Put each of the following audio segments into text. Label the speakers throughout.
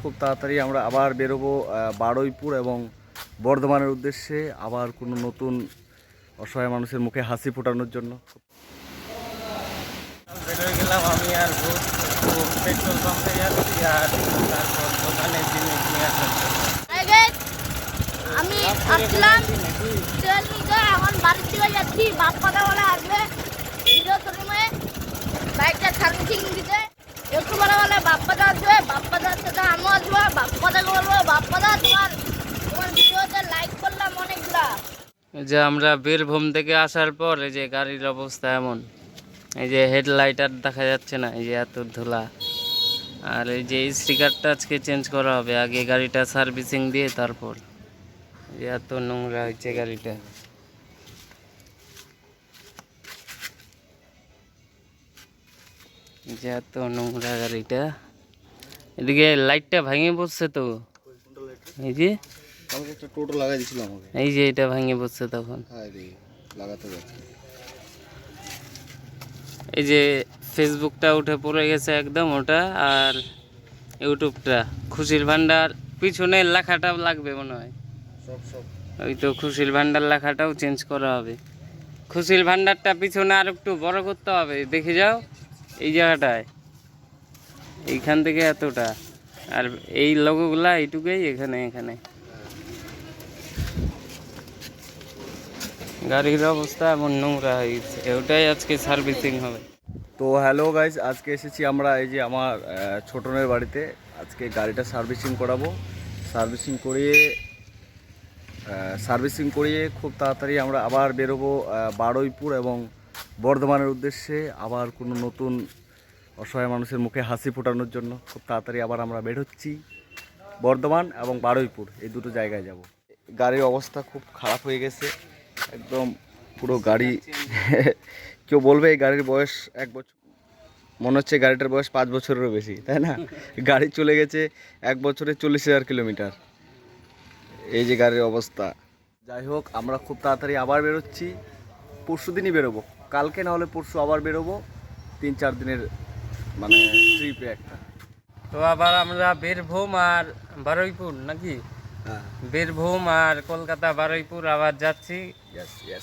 Speaker 1: খুব তাড়াতাড়ি আমরা আবার বেরোবো বারুইপুর এবং বর্ধমানের উদ্দেশ্যে আবার কোনো নতুন অসহায় মানুষের মুখে হাসি ফোটানোর জন্য
Speaker 2: বেরোয় গেলাম আমি আর পেট্রোল পাম্পে যাচ্ছি আর তারপর দোকানে জিনিস নিয়ে আসার জন্য।
Speaker 3: এই যে, আমি আসছিলাম ট্রেন নিতে এখন বাড়ির দিকে যাচ্ছি বাপ বলে আসবে হিরো শোরুমে বাইকটা সার্ভিসিং দিতে
Speaker 2: যে আমরা বীরভূম থেকে আসার পর এই যে গাড়ির অবস্থা এমন। এই যে হেডলাইট আর দেখা যাচ্ছে না, এই যে এত ধুলা। আর এই যে স্টিকারটা আজকে চেঞ্জ করা হবে, আগে গাড়িটা সার্ভিসিং দিয়ে তারপর। এত নোংরা হয়েছে গাড়িটা। যে এত নোংরা গাড়িটা। এদিকে লাইটটা ভেঙে পড়ছে তো। এই যে
Speaker 1: টোটো লাগাই দিয়েছিল আমাকে।
Speaker 2: এই যে এটা ভেঙে পড়ছে তখন।
Speaker 1: লাগাতে
Speaker 2: এই যে ফেসবুকটা উঠে পড়ে গেছে একদম ওটা আর ইউটিউবটা। খুশির ভান্ডার পিছনে লেখাটাও লাগবে মনে হয়। ওই তো খুশির ভান্ডার লেখাটাও চেঞ্জ করা হবে। খুশির ভান্ডারটা পিছনে আর একটু বড় করতে হবে দেখে যাও। এই জায়গাটায়। এইখান থেকে এতটা। আর এই লোকগুলা এইটুকুই এখানে এখানে। গাড়ির অবস্থা এমন নোংরা হয়ে গেছে। ওটাই আজকে সার্ভিসিং হবে।
Speaker 1: তো হ্যালো গাইজ আজকে এসেছি আমরা এই যে আমার ছোটনের বাড়িতে। আজকে গাড়িটা সার্ভিসিং করাবো। সার্ভিসিং করিয়ে সার্ভিসিং করিয়ে খুব তাড়াতাড়ি আমরা আবার বেরোবো বারুইপুর এবং বর্ধমানের উদ্দেশ্যে আবার কোনো নতুন অসহায় মানুষের মুখে হাসি ফোটানোর জন্য খুব তাড়াতাড়ি আবার আমরা বের হচ্ছি বর্ধমান এবং বারুইপুর, এই দুটো জায়গায় যাব। গাড়ির অবস্থা খুব খারাপ হয়ে গেছে, একদম পুরো গাড়ি কেউ বলবে এই গাড়ির বয়স এক বছর মনে হচ্ছে গাড়িটার বয়স পাঁচ বছরেরও বেশি, তাই না? গাড়ি চলে গেছে এক বছরে চল্লিশ হাজার কিলোমিটার। এই যে গাড়ির অবস্থা। যাই হোক, আমরা খুব তাড়াতাড়ি আবার বেরোচ্ছি পরশু দিনই বেরোবো। কালকে না হলে পরশু আবার বেরোবো। তিন চার দিনের মানে ট্রিপে একটা।
Speaker 2: তো আবার আমরা বীরভূম আর বারুইপুর নাকি?
Speaker 1: হ্যাঁ।
Speaker 2: বীরভূম আর কলকাতা বারুইপুর আবার যাচ্ছি।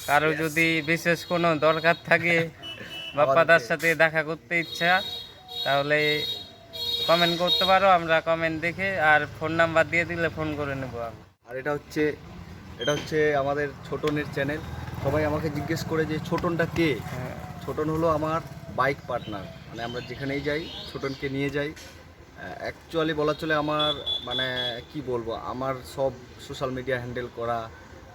Speaker 2: কারও যদি বিশেষ কোনো দরকার থাকে বাপ্পাদার সাথে দেখা করতে ইচ্ছা তাহলে কমেন্ট করতে পারো আমরা কমেন্ট দেখে আর ফোন নাম্বার দিয়ে দিলে ফোন করে নেব আমি।
Speaker 1: আর এটা হচ্ছে এটা হচ্ছে আমাদের ছোটনের চ্যানেল সবাই আমাকে জিজ্ঞেস করে যে ছোটনটা কে?
Speaker 2: হ্যাঁ।
Speaker 1: ছোটন হলো আমার বাইক পার্টনার মানে আমরা যেখানেই যাই ছোটনকে নিয়ে যাই। অ্যাকচুয়ালি বলা চলে আমার মানে কি বলব আমার সব সোশ্যাল মিডিয়া হ্যান্ডেল করা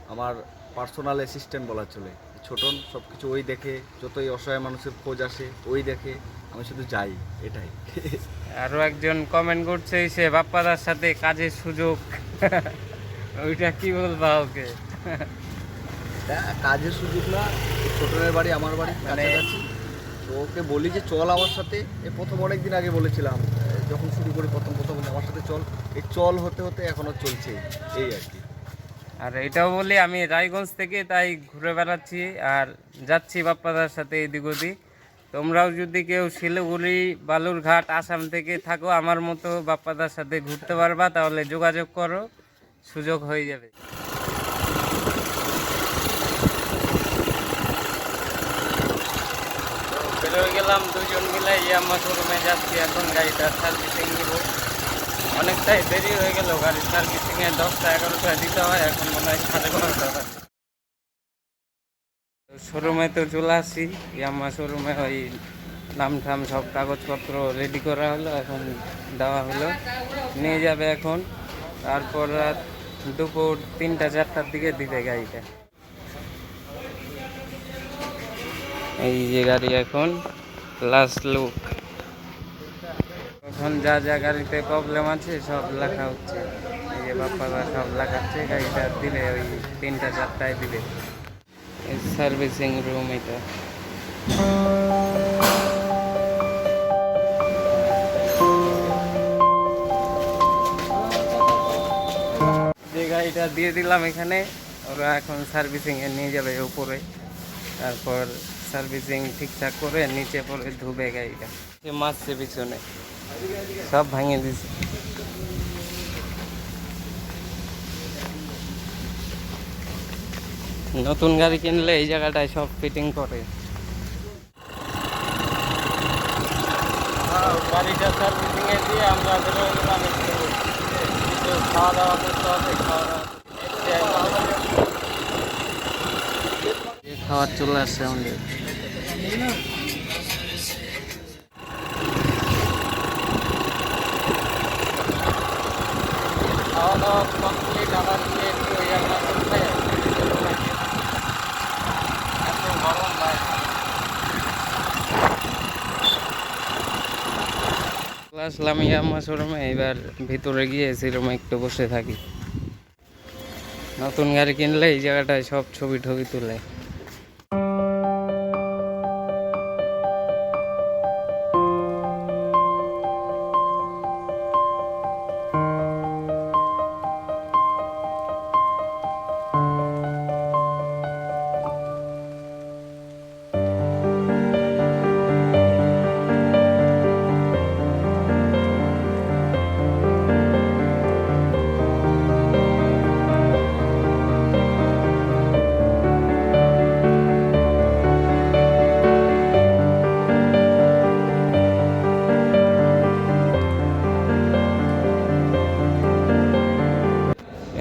Speaker 1: আমার পার্সোনাল অ্যাসিস্ট্যান্ট বলা চলে। ছোটন সব কিছু ওই দেখে যতই অসহায় মানুষের খোঁজ আসে ওই দেখে আমি শুধু যাই এটাই।
Speaker 2: আরও একজন কমেন্ট করছে সে বাপ্পাদার সাথে কাজের সুযোগ। ওইটা কি বলবা ওকে
Speaker 1: কাজের সুযোগ না। ছোটনের বাড়ি আমার বাড়ি
Speaker 2: মানে-
Speaker 1: কাছাকাছি। তো ওকে বলি যে চল আমার সাথে। এ প্রথম অনেক দিন আগে বলেছিলাম যখন শুরু করি প্রথম প্রথম বলে, আমার সাথে চল। এই চল হতে হতে এখনও চলছে এই আর কি।
Speaker 2: আর এটাও বলি আমি রায়গঞ্জ থেকে তাই ঘুরে বেড়াচ্ছি আর যাচ্ছি বাপ্পাদার সাথে এদিক ওদিক। তোমরাও যদি কেউ শিলিগুড়ি বালুরঘাট আসাম থেকে থাকো আমার মতো বাপ্পাদার সাথে ঘুরতে পারবা তাহলে যোগাযোগ করো সুযোগ হয়ে যাবে। গেলাম দুজন মিলে ইয়ামা শোরুমে যাচ্ছি। এখন গাড়িটা সার্ভিসিং নিব। অনেকটাই দেরি হয়ে গেল, গাড়ির সার্ভিসিং এ দশটা এগারোটা দিতে হয়, এখন মনে হয় সাড়ে বারোটা বাজে। শোরুমে তো চলে আসি। ইয়ামা শোরুমে ওই নাম ঠাম সব কাগজপত্র রেডি করা হলো, এখন দেওয়া হলো। নিয়ে যাবে এখন। তারপর দুপুর তিনটা, চারটার দিকে দিবে গাড়িটা। এই যে গাড়ি এখন লাস্ট লুক এখন যা যা গাড়িতে প্রবলেম আছে, সব লেখা হচ্ছে। এই যে বাপ্পারা সব লেখাচ্ছে, গাড়িটা দিলে ওই তিনটা চারটায় দিবে। সার্ভিসিং রুম এটা। যে গাড়িটা দিয়ে দিলাম এখানে, ওরা এখন সার্ভিসিং এ নিয়ে যাবে উপরে। তারপর সার্ভিসিং ঠিকঠাক করে নিচে পরে ধুবে গাড়িটা। মারছে পিছনে। সব ভাঙিয়ে দিছে। নতুন গাড়ি কিনলে এই জায়গাটায় সব ফিটিং করে। হ্যাঁ, গাড়িটা সার্ভিসিংয়ে দিয়ে আমরা খাওয়া দাওয়া করতে হবে, খাওয়া দাওয়া খাওয়ার চলে আসছে আমাদের। খাওয়া আসলাম ইয়ামা শোরুমে এবার ভিতরে গিয়ে এসি রুমে একটু বসে থাকি। নতুন গাড়ি কিনলে এই জায়গাটায় সব ছবি টবি তুলে।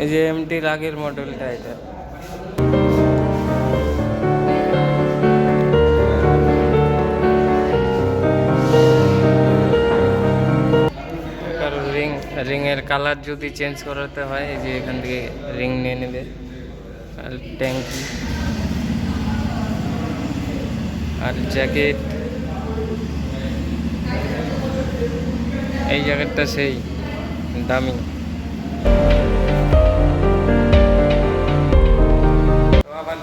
Speaker 2: এই যে এমটির আগের মডেলটা এটা। রিং রিংয়ের কালার যদি চেঞ্জ করাতে হয়, এই যে এখান থেকে রিং নিয়ে নেবে। আর ট্যাঙ্কি আর জ্যাকেট এই জ্যাকেটটা সেই, দামি।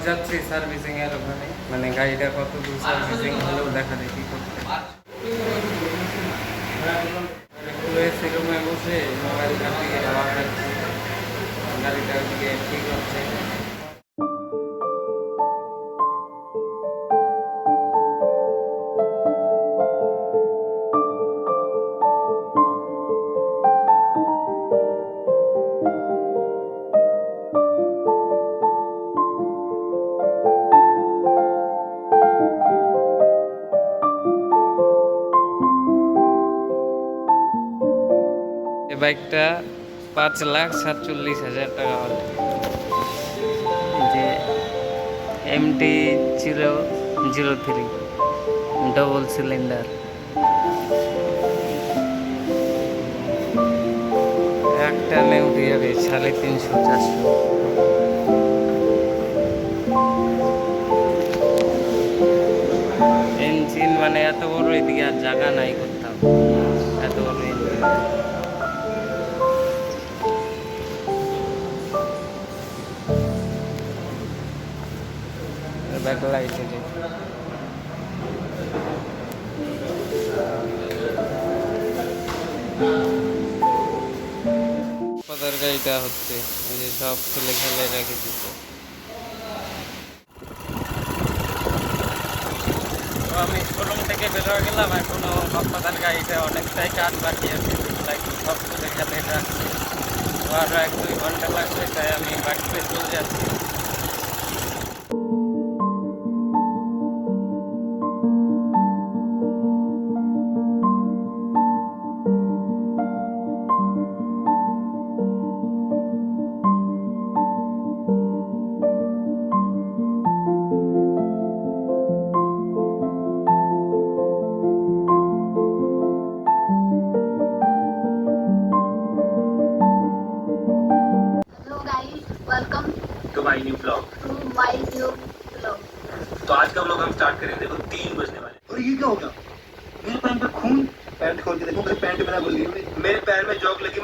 Speaker 2: যাচ্ছি সার্ভিসিং এর ওখানে। মানে গাড়িটা কত দূর সার্ভিসিং হলেও দেখা দেখি করতে। এসি রুমে বসে মোবাইল গাড়িটা ঠিক হচ্ছে। এই বাইকটা পাঁচ লাখ সাতচল্লিশ হাজার টাকা হলে। যে empty zero zero three double cylinder একটা নেই উঠে যাবে সাড়ে তিনশো চারশো। ইঞ্জিন মানে এত বড় এদিকে আর জায়গা নাই করতাম এত বড় ইঞ্জিন এই যে পদার গাড়িটা হচ্ছে এই যে সব খুলে খেলে রেখে দিচ্ছে। তো আমি শোরুম থেকে বেরোয় গেলাম এখনও বাপ্পাদার গাড়িতে অনেকটাই কাজ বাকি আছে লাইক সব খুলে খেলে রাখছি। আরও এক দুই ঘণ্টা লাগবে তাই আমি বাড়িতে চলে যাচ্ছি।
Speaker 4: To my new blog
Speaker 3: to my new blog
Speaker 4: तो आज का ब्लॉग हम स्टार्ट करेंगे देखो तीन बजने वाले। और ये क्या हो गया? मेरे पैर पे खून? पैंट खोल के देखो मेरे पैंट में ना बोल। मेरे पैर में जॉक लगी